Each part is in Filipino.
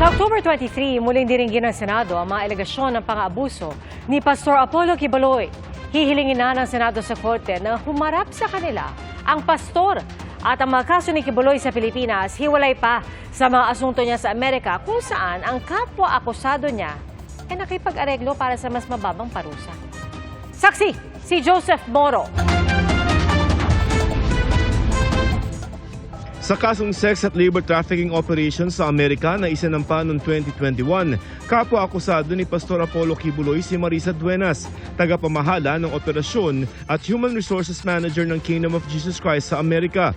Sa October 23, muling diringgin ng Senado ang mga alegasyon ng pang-aabuso ni Pastor Apollo Quiboloy. Hihilingin na ng Senado sa Korte na humarap sa kanila ang pastor at ang mga kaso ni Quiboloy sa Pilipinas hiwalay pa sa mga asunto niya sa Amerika kung saan ang kapwa-akusado niya ay nakipag-areglo para sa mas mababang parusa. Saksi, si Joseph Moro. Sa kasong sex at labor trafficking operations sa Amerika na isinampa noong 2021, kapwa akusado ni Pastor Apollo Kibuloy si Marisa Duenas, tagapamahala ng operasyon at Human Resources Manager ng Kingdom of Jesus Christ sa Amerika.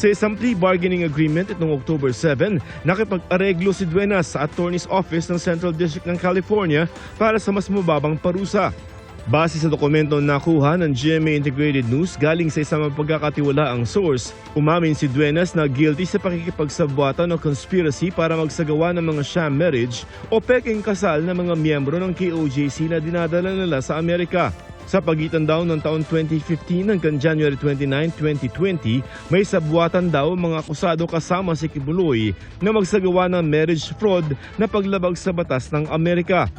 Sa isang plea bargaining agreement itong October 7, nakipag-areglo si Duenas sa Attorney's Office ng Central District ng California para sa mas mababang parusa. Base sa dokumento na nakuha ng GMA Integrated News galing sa isang mapagkakatiwalaang source, umamin si Duenas na guilty sa pakikipagsabwatan o conspiracy para magsagawa ng mga sham marriage o peking kasal ng mga miyembro ng KOJC na dinadala nila sa Amerika. Sa pagitan daw ng taon 2015 hanggang January 29, 2020, may sabwatan daw ang mga akusado kasama si Kibuloy na magsagawa ng marriage fraud na paglabag sa batas ng Amerika.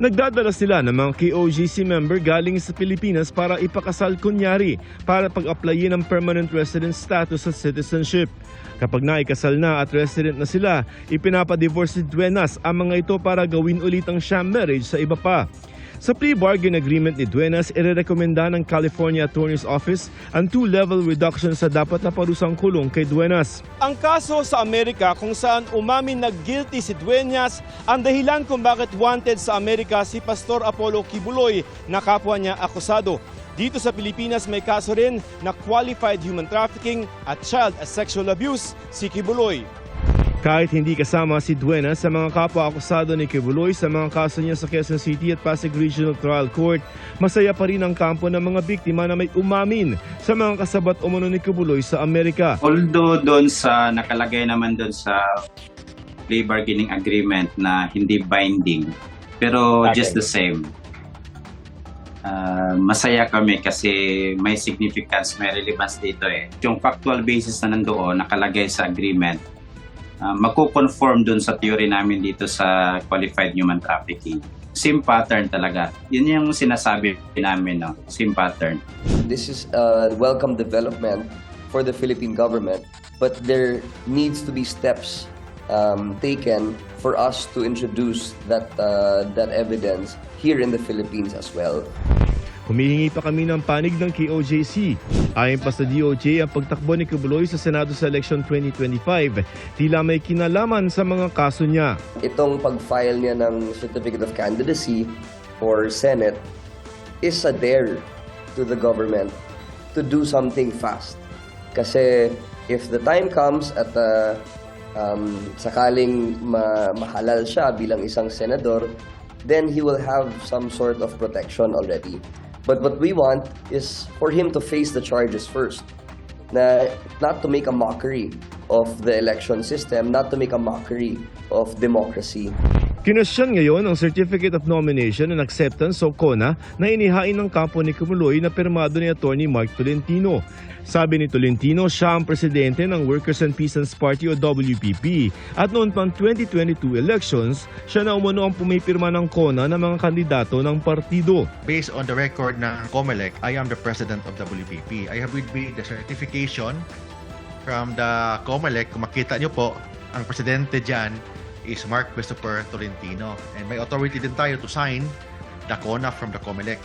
Nagdadala sila ng mga KOGC member galing sa Pilipinas para ipakasal kunyari para pag-applyin ng permanent resident status at citizenship. Kapag naikasal na at resident na sila, ipinapadivorce ni Duenas ang mga ito para gawin ulit ang sham marriage sa iba pa. Sa plea bargain agreement ni Duenas, irerekomenda ng California Attorney's Office ang two-level reduction sa dapat na parusang kulong kay Duenas. Ang kaso sa Amerika kung saan umamin na guilty si Duenas ang dahilan kung bakit wanted sa Amerika si Pastor Apollo Kibuloy na kapwa niya akusado. Dito sa Pilipinas may kaso rin na qualified human trafficking at child sexual abuse si Kibuloy. Kahit hindi kasama si Duena sa mga kapwa-akusado ni Kibuloy sa mga kaso niya sa Quezon City at Pasig Regional Trial Court, masaya pa rin ang kampo ng mga biktima na may umamin sa mga kasabat umano ni Kibuloy sa Amerika. Although doon sa nakalagay naman doon sa plea bargaining agreement na hindi binding, pero just the same. ah, masaya kami kasi may significance, may relevance dito eh. Yung factual basis na nandoon, nakalagay sa agreement, uh, magko-conform doon sa theory namin dito sa qualified human trafficking. Same pattern talaga. Yun yung sinasabi namin, no? Same pattern. This is a welcome development for the Philippine government, but there needs to be steps um, taken for us to introduce that uh, that evidence here in the Philippines as well. Humihingi pa kami ng panig ng KOJC. Ayon pa sa DOJ, ang pagtakbo ni Kibuloy sa Senado sa election 2025 tila may kinalaman sa mga kaso niya. Itong pag-file niya ng Certificate of Candidacy for Senate is a dare to the government to do something fast. Kasi if the time comes at uh, um, sakaling ma- mahalal siya bilang isang senador, then he will have some sort of protection already. But what we want is for him to face the charges first. Na not to make a mockery of the election system, not to make a mockery of democracy. Kinwestiyon ngayon ang Certificate of Nomination and Acceptance o CONA na inihain ng kampo ni Kumuloy na pirmado ni Attorney Mark Tolentino. Sabi ni Tolentino, siya ang presidente ng Workers and Peasants Party o WPP at noon pang 2022 elections, siya na umano ang pumipirma ng CONA ng mga kandidato ng partido. based on the record ng COMELEC, I am the president of WPP. I have with me the certification from the COMELEC. Kung makita nyo po, ang presidente dyan is Mark Christopher Tolentino. And may authority din tayo to sign the CONA from the COMELEC.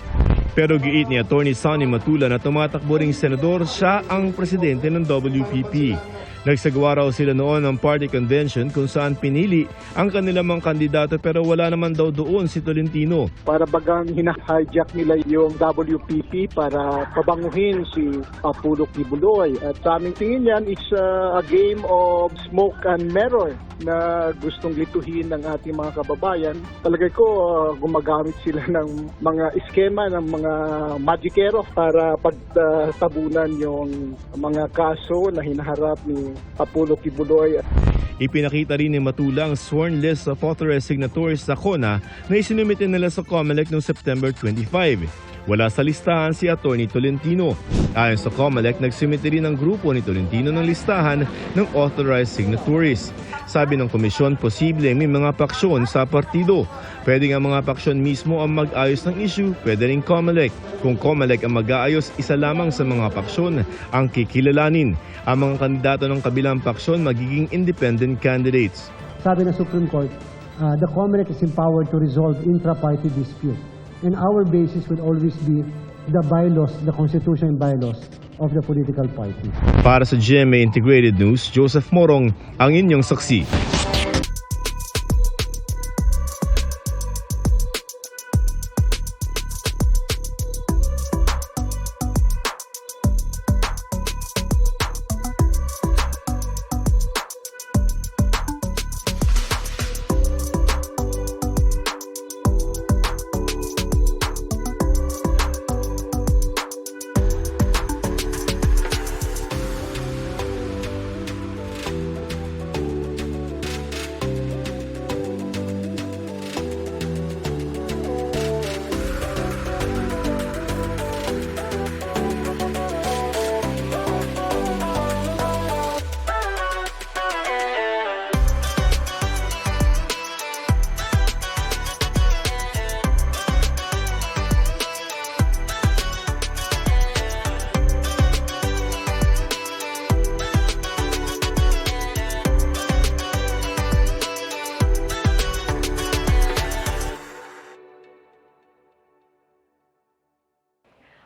Pero giit ni Attorney Sonny Matula na tumatakbo ring senador, siya ang presidente ng WPP. Nagsagawa raw sila noon ng party convention kung saan pinili ang kanilang mga kandidato pero wala naman daw doon si Tolentino. para bagang hina-hijack nila yung WPP para pabanguhin si Apollo Kibuloy. At sa aming tingin yan, it's uh, a game of smoke and mirror na gustong lituhin ng ating mga kababayan. Talagay ko uh, gumagamit sila ng mga eskema ng mga magikero para pagtabunan yung mga kaso na hinaharap ni Apollo Kibuloy. Ipinakita rin ni Matula ang sworn list of authorized signatories sa CONA na isinumitin nila sa COMELEC noong September 25. Wala sa listahan si Atty. Tolentino. Ayon sa COMELEC, nagsimite rin ang grupo ni Tolentino ng listahan ng authorized signatories. Sabi ng komisyon, posible may mga paksyon sa partido. Pwede nga mga paksyon mismo ang mag-ayos ng issue, pwede rin COMELEC. Kung COMELEC ang mag-aayos, isa lamang sa mga paksyon ang kikilalanin. Ang mga kandidato ng kabilang paksyon magiging independent candidates. sabi ng Supreme Court, uh, the COMELEC is empowered to resolve intra-party dispute. And our basis will always be the bylaws, the constitution and bylaws of the political party. Para sa GMA Integrated News, Joseph Morong, ang inyong saksi.